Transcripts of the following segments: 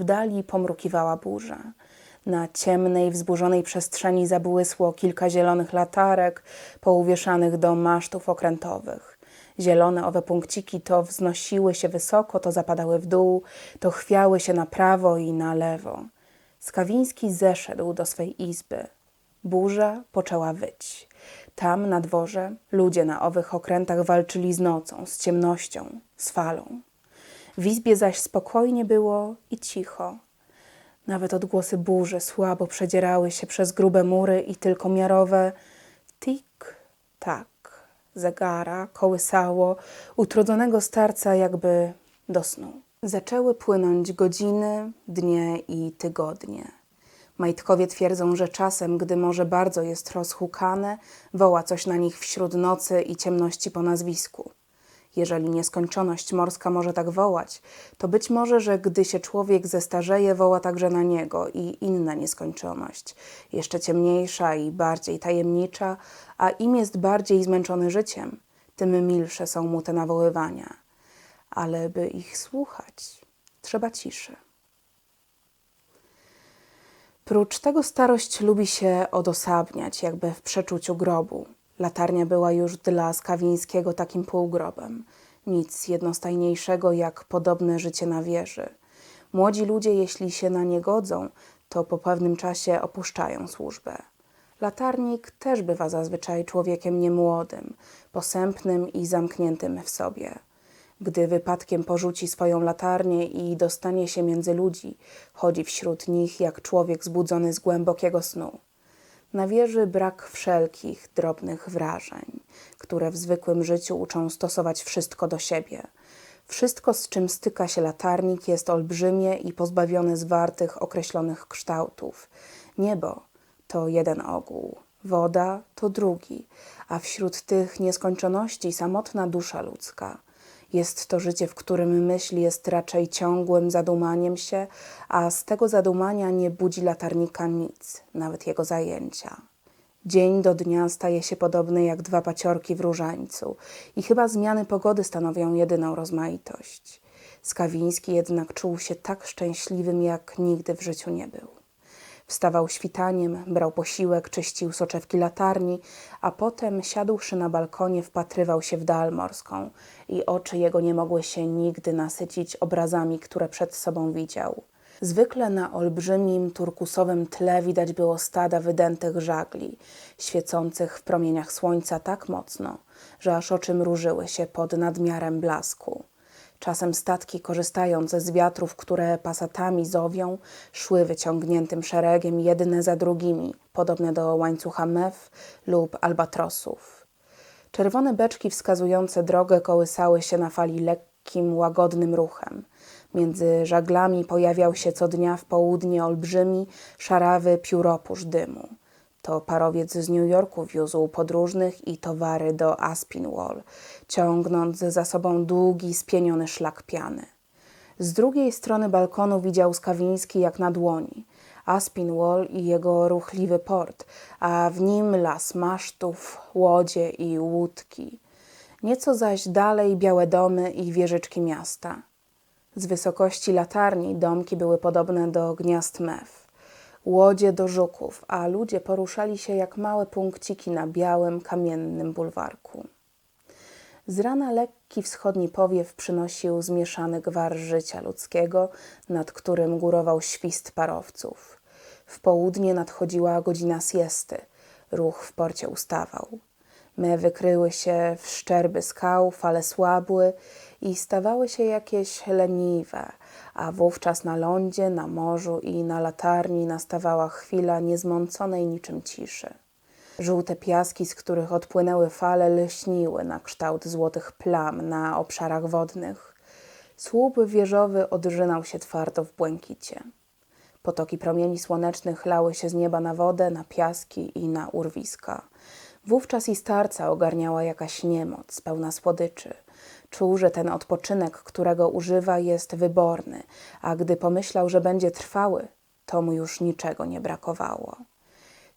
W dali pomrukiwała burza. Na ciemnej, wzburzonej przestrzeni zabłysło kilka zielonych latarek pouwieszanych do masztów okrętowych. Zielone owe punkciki to wznosiły się wysoko, to zapadały w dół, to chwiały się na prawo i na lewo. Skawiński zeszedł do swej izby. Burza poczęła wyć. Tam na dworze ludzie na owych okrętach walczyli z nocą, z ciemnością, z falą. W izbie zaś spokojnie było i cicho. Nawet odgłosy burzy słabo przedzierały się przez grube mury i tylko miarowe tik-tak zegara kołysało utrudzonego starca jakby do snu. Zaczęły płynąć godziny, dnie i tygodnie. Majtkowie twierdzą, że czasem, gdy morze bardzo jest rozhukane, woła coś na nich wśród nocy i ciemności po nazwisku. Jeżeli nieskończoność morska może tak wołać, to być może, że gdy się człowiek zestarzeje, woła także na niego i inna nieskończoność, jeszcze ciemniejsza i bardziej tajemnicza, a im jest bardziej zmęczony życiem, tym milsze są mu te nawoływania. Ale by ich słuchać, trzeba ciszy. Prócz tego starość lubi się odosobniać, jakby w przeczuciu grobu. Latarnia była już dla Skawińskiego takim półgrobem. Nic jednostajniejszego jak podobne życie na wieży. Młodzi ludzie, jeśli się na nie godzą, to po pewnym czasie opuszczają służbę. Latarnik też bywa zazwyczaj człowiekiem niemłodym, posępnym i zamkniętym w sobie. Gdy wypadkiem porzuci swoją latarnię i dostanie się między ludzi, chodzi wśród nich jak człowiek zbudzony z głębokiego snu. Na wieży brak wszelkich drobnych wrażeń, które w zwykłym życiu uczą stosować wszystko do siebie. Wszystko, z czym styka się latarnik, jest olbrzymie i pozbawione zwartych, określonych kształtów. Niebo to jeden ogół, woda to drugi, a wśród tych nieskończoności samotna dusza ludzka. Jest to życie, w którym myśl jest raczej ciągłym zadumaniem się, a z tego zadumania nie budzi latarnika nic, nawet jego zajęcia. Dzień do dnia staje się podobny jak dwa paciorki w różańcu i chyba zmiany pogody stanowią jedyną rozmaitość. Skawiński jednak czuł się tak szczęśliwym, jak nigdy w życiu nie był. Wstawał świtaniem, brał posiłek, czyścił soczewki latarni, a potem, siadłszy na balkonie, wpatrywał się w dal morską i oczy jego nie mogły się nigdy nasycić obrazami, które przed sobą widział. Zwykle na olbrzymim, turkusowym tle widać było stada wydętych żagli, świecących w promieniach słońca tak mocno, że aż oczy mrużyły się pod nadmiarem blasku. Czasem statki, korzystając z wiatrów, które pasatami zowią, szły wyciągniętym szeregiem jedne za drugimi, podobne do łańcucha mew lub albatrosów. Czerwone beczki wskazujące drogę kołysały się na fali lekkim, łagodnym ruchem. Między żaglami pojawiał się co dnia w południe olbrzymi, szarawy pióropusz dymu. To parowiec z New Yorku wiózł podróżnych i towary do Aspinwall, ciągnąc za sobą długi, spieniony szlak piany. Z drugiej strony balkonu widział Skawiński jak na dłoni. Aspinwall i jego ruchliwy port, a w nim las masztów, łodzie i łódki. Nieco zaś dalej białe domy i wieżyczki miasta. Z wysokości latarni domki były podobne do gniazd mew łodzie do żuków, a ludzie poruszali się jak małe punkciki na białym, kamiennym bulwarku. Z rana lekki wschodni powiew przynosił zmieszany gwar życia ludzkiego, nad którym górował świst parowców. W południe nadchodziła godzina siesty. Ruch w porcie ustawał. Me wykryły się w szczerby skał, fale słabły i stawały się jakieś leniwe, a wówczas na lądzie, na morzu i na latarni nastawała chwila niezmąconej niczym ciszy. Żółte piaski, z których odpłynęły fale, lśniły na kształt złotych plam na obszarach wodnych. Słup wieżowy odrzynał się twardo w błękicie. Potoki promieni słonecznych lały się z nieba na wodę, na piaski i na urwiska. Wówczas i starca ogarniała jakaś niemoc, pełna słodyczy. Czuł, że ten odpoczynek, którego używa, jest wyborny, a gdy pomyślał, że będzie trwały, to mu już niczego nie brakowało.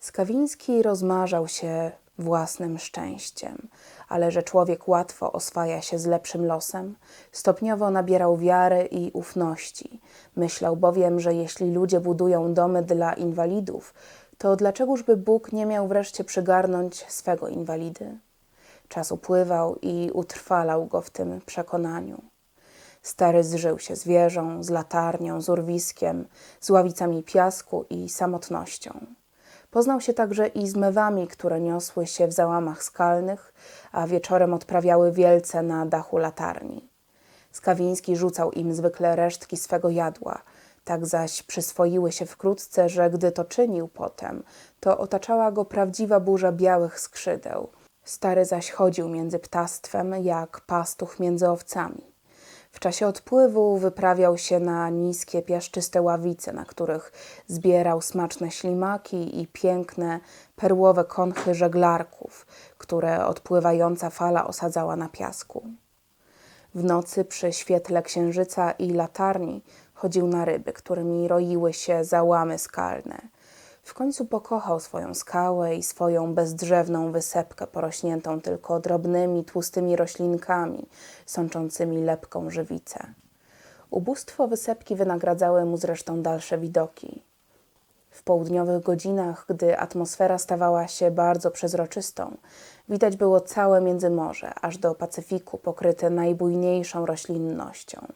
Skawiński rozmarzał się własnym szczęściem, ale że człowiek łatwo oswaja się z lepszym losem, stopniowo nabierał wiary i ufności. Myślał bowiem, że jeśli ludzie budują domy dla inwalidów, to dlaczegoż by Bóg nie miał wreszcie przygarnąć swego inwalidy? Czas upływał i utrwalał go w tym przekonaniu. Stary zżył się z wieżą, z latarnią, z urwiskiem, z ławicami piasku i samotnością. Poznał się także i z mewami, które niosły się w załamach skalnych, a wieczorem odprawiały wielce na dachu latarni. Skawiński rzucał im zwykle resztki swego jadła, tak zaś przyswoiły się wkrótce, że gdy to czynił potem, to otaczała go prawdziwa burza białych skrzydeł. Stary zaś chodził między ptactwem, jak pastuch między owcami. W czasie odpływu wyprawiał się na niskie, piaszczyste ławice, na których zbierał smaczne ślimaki i piękne, perłowe konchy żeglarków, które odpływająca fala osadzała na piasku. W nocy przy świetle księżyca i latarni chodził na ryby, którymi roiły się załamy skalne. W końcu pokochał swoją skałę i swoją bezdrzewną wysepkę porośniętą tylko drobnymi, tłustymi roślinkami, sączącymi lepką żywicę. Ubóstwo wysepki wynagradzały mu zresztą dalsze widoki. W południowych godzinach, gdy atmosfera stawała się bardzo przezroczystą, widać było całe Międzymorze, aż do Pacyfiku, pokryte najbujniejszą roślinnością.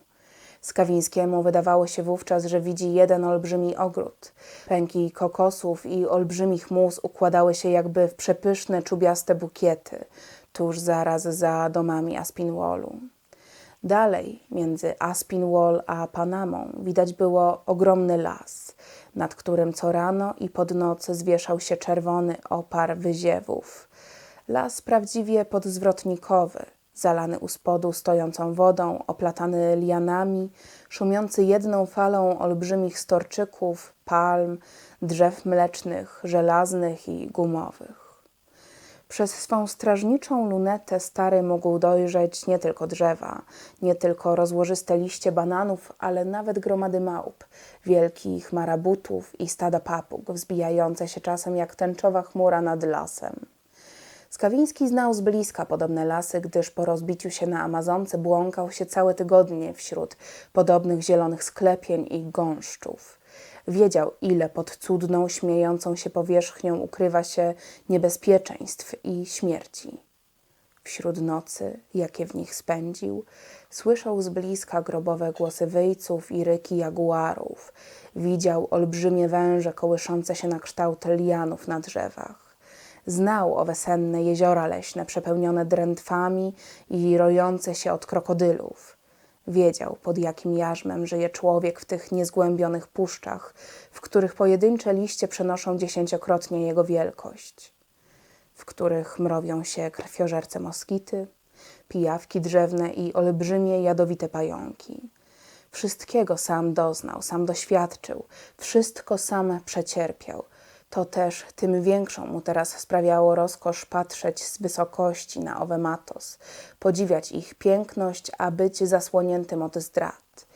Skawińskiemu wydawało się wówczas, że widzi jeden olbrzymi ogród. Pęki kokosów i olbrzymich mus układały się jakby w przepyszne, czubiaste bukiety, tuż zaraz za domami Aspinwallu. Dalej, między Aspinwall a Panamą, widać było ogromny las, nad którym co rano i pod noc zwieszał się czerwony opar wyziewów. Las prawdziwie podzwrotnikowy, zalany u spodu stojącą wodą, oplatany lianami, szumiący jedną falą olbrzymich storczyków, palm, drzew mlecznych, żelaznych i gumowych. Przez swą strażniczą lunetę stary mógł dojrzeć nie tylko drzewa, nie tylko rozłożyste liście bananów, ale nawet gromady małp, wielkich marabutów i stada papug, wzbijające się czasem jak tęczowa chmura nad lasem. Skawiński znał z bliska podobne lasy, gdyż po rozbiciu się na Amazonce błąkał się całe tygodnie wśród podobnych zielonych sklepień i gąszczów. Wiedział, ile pod cudną, śmiejącą się powierzchnią ukrywa się niebezpieczeństw i śmierci. Wśród nocy, jakie w nich spędził, słyszał z bliska grobowe głosy wyjców i ryki jaguarów. Widział olbrzymie węże kołyszące się na kształt lianów na drzewach. Znał owe senne jeziora leśne, przepełnione drętwami i rojące się od krokodylów. Wiedział, pod jakim jarzmem żyje człowiek w tych niezgłębionych puszczach, w których pojedyncze liście przenoszą dziesięciokrotnie jego wielkość, w których mrowią się krwiożerce moskity, pijawki drzewne i olbrzymie jadowite pająki. Wszystkiego sam doznał, sam doświadczył, wszystko sam przecierpiał – to też tym większą mu teraz sprawiało rozkosz patrzeć z wysokości na owe matos, podziwiać ich piękność, a być zasłoniętym od zdrad.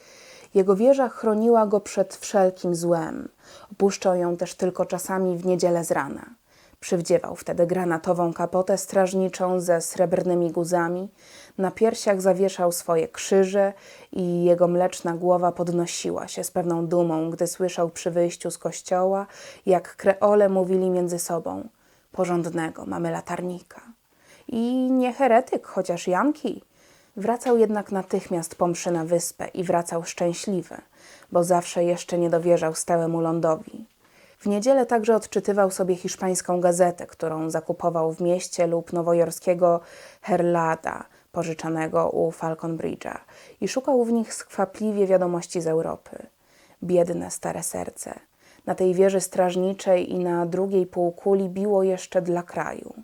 Jego wieża chroniła go przed wszelkim złem. Opuszczał ją też tylko czasami w niedzielę z rana. Przywdziewał wtedy granatową kapotę strażniczą ze srebrnymi guzami, na piersiach zawieszał swoje krzyże i jego mleczna głowa podnosiła się z pewną dumą, gdy słyszał przy wyjściu z kościoła, jak kreole mówili między sobą: Porządnego, mamy latarnika. I nie heretyk, chociaż Janki. Wracał jednak natychmiast po mszy na wyspę i wracał szczęśliwy, bo zawsze jeszcze nie dowierzał stałemu lądowi. W niedzielę także odczytywał sobie hiszpańską gazetę, którą zakupował w mieście lub nowojorskiego Herlada, pożyczanego u Falcon Bridge'a i szukał w nich skwapliwie wiadomości z Europy. Biedne stare serce. Na tej wieży strażniczej i na drugiej półkuli biło jeszcze dla kraju.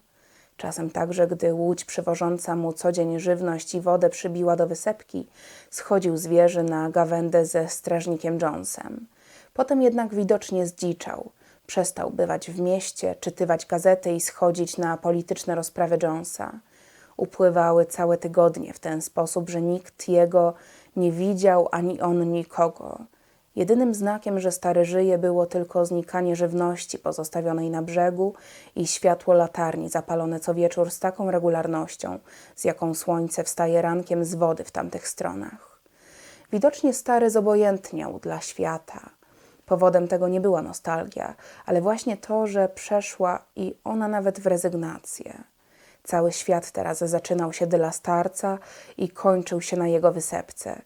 Czasem także, gdy łódź przywożąca mu codzień żywność i wodę przybiła do wysepki, schodził z wieży na gawędę ze strażnikiem Jonesem. Potem jednak widocznie zdziczał. Przestał bywać w mieście, czytywać gazety i schodzić na polityczne rozprawy Jonesa. Upływały całe tygodnie w ten sposób, że nikt jego nie widział ani on nikogo. Jedynym znakiem, że stary żyje, było tylko znikanie żywności pozostawionej na brzegu i światło latarni zapalone co wieczór z taką regularnością, z jaką słońce wstaje rankiem z wody w tamtych stronach. Widocznie stary zobojętniał dla świata. Powodem tego nie była nostalgia, ale właśnie to, że przeszła i ona nawet w rezygnację. Cały świat teraz zaczynał się dla starca i kończył się na jego wysepce.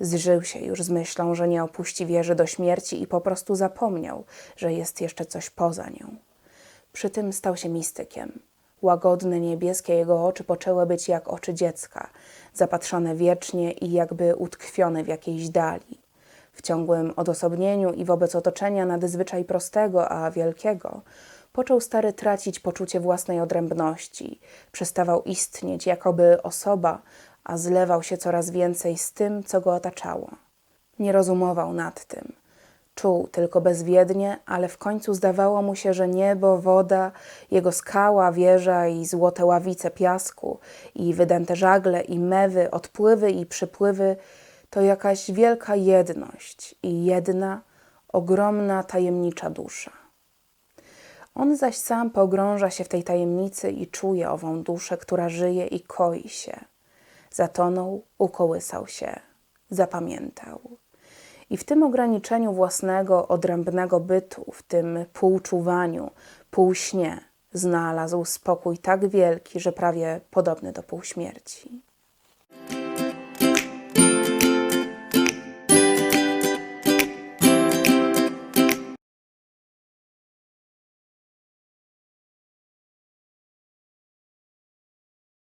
Zżył się już z myślą, że nie opuści wieży do śmierci i po prostu zapomniał, że jest jeszcze coś poza nią. Przy tym stał się mistykiem. Łagodne, niebieskie jego oczy poczęły być jak oczy dziecka, zapatrzone wiecznie i jakby utkwione w jakiejś dali. W ciągłym odosobnieniu i wobec otoczenia nadzwyczaj prostego, a wielkiego, począł stary tracić poczucie własnej odrębności, przestawał istnieć jakoby osoba, a zlewał się coraz więcej z tym, co go otaczało. Nie rozumował nad tym. Czuł tylko bezwiednie, ale w końcu zdawało mu się, że niebo, woda, jego skała, wieża i złote ławice piasku, i wydęte żagle, i mewy, odpływy i przypływy to jakaś wielka jedność i jedna, ogromna, tajemnicza dusza. On zaś sam pogrąża się w tej tajemnicy i czuje ową duszę, która żyje i koi się. Zatonął, ukołysał się, zapamiętał. I w tym ograniczeniu własnego, odrębnego bytu, w tym półczuwaniu, półśnie, znalazł spokój tak wielki, że prawie podobny do półśmierci.